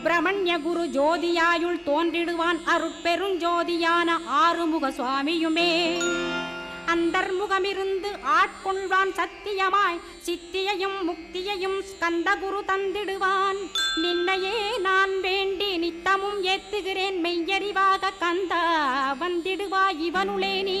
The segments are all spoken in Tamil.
சுப்பிரமணிய குரு ஜோதியாயுள் தோன்றிடுவான் அருட்பெருஞ்சோதியான ஆறுமுக சுவாமியுமே. அந்தர்முகமிருந்து ஆட்கொள்வான் சத்தியமாய் சித்தியையும் முக்தியையும் ஸ்கந்த குரு தந்திடுவான். நின்னையே நான் வேண்டி நித்தமும் ஏத்துகிறேன் மெய்யறிவாக கந்தா வந்திடுவாய் இவனுளே நீ.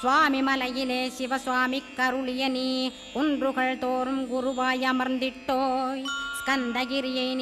சுவாமி மலையிலே சிவசுவாமி கருளிய நீ குன்றுகள் தோறும் குருவாய் அமர்ந்திட்டோய். ஸ்கந்தகிரியை நீ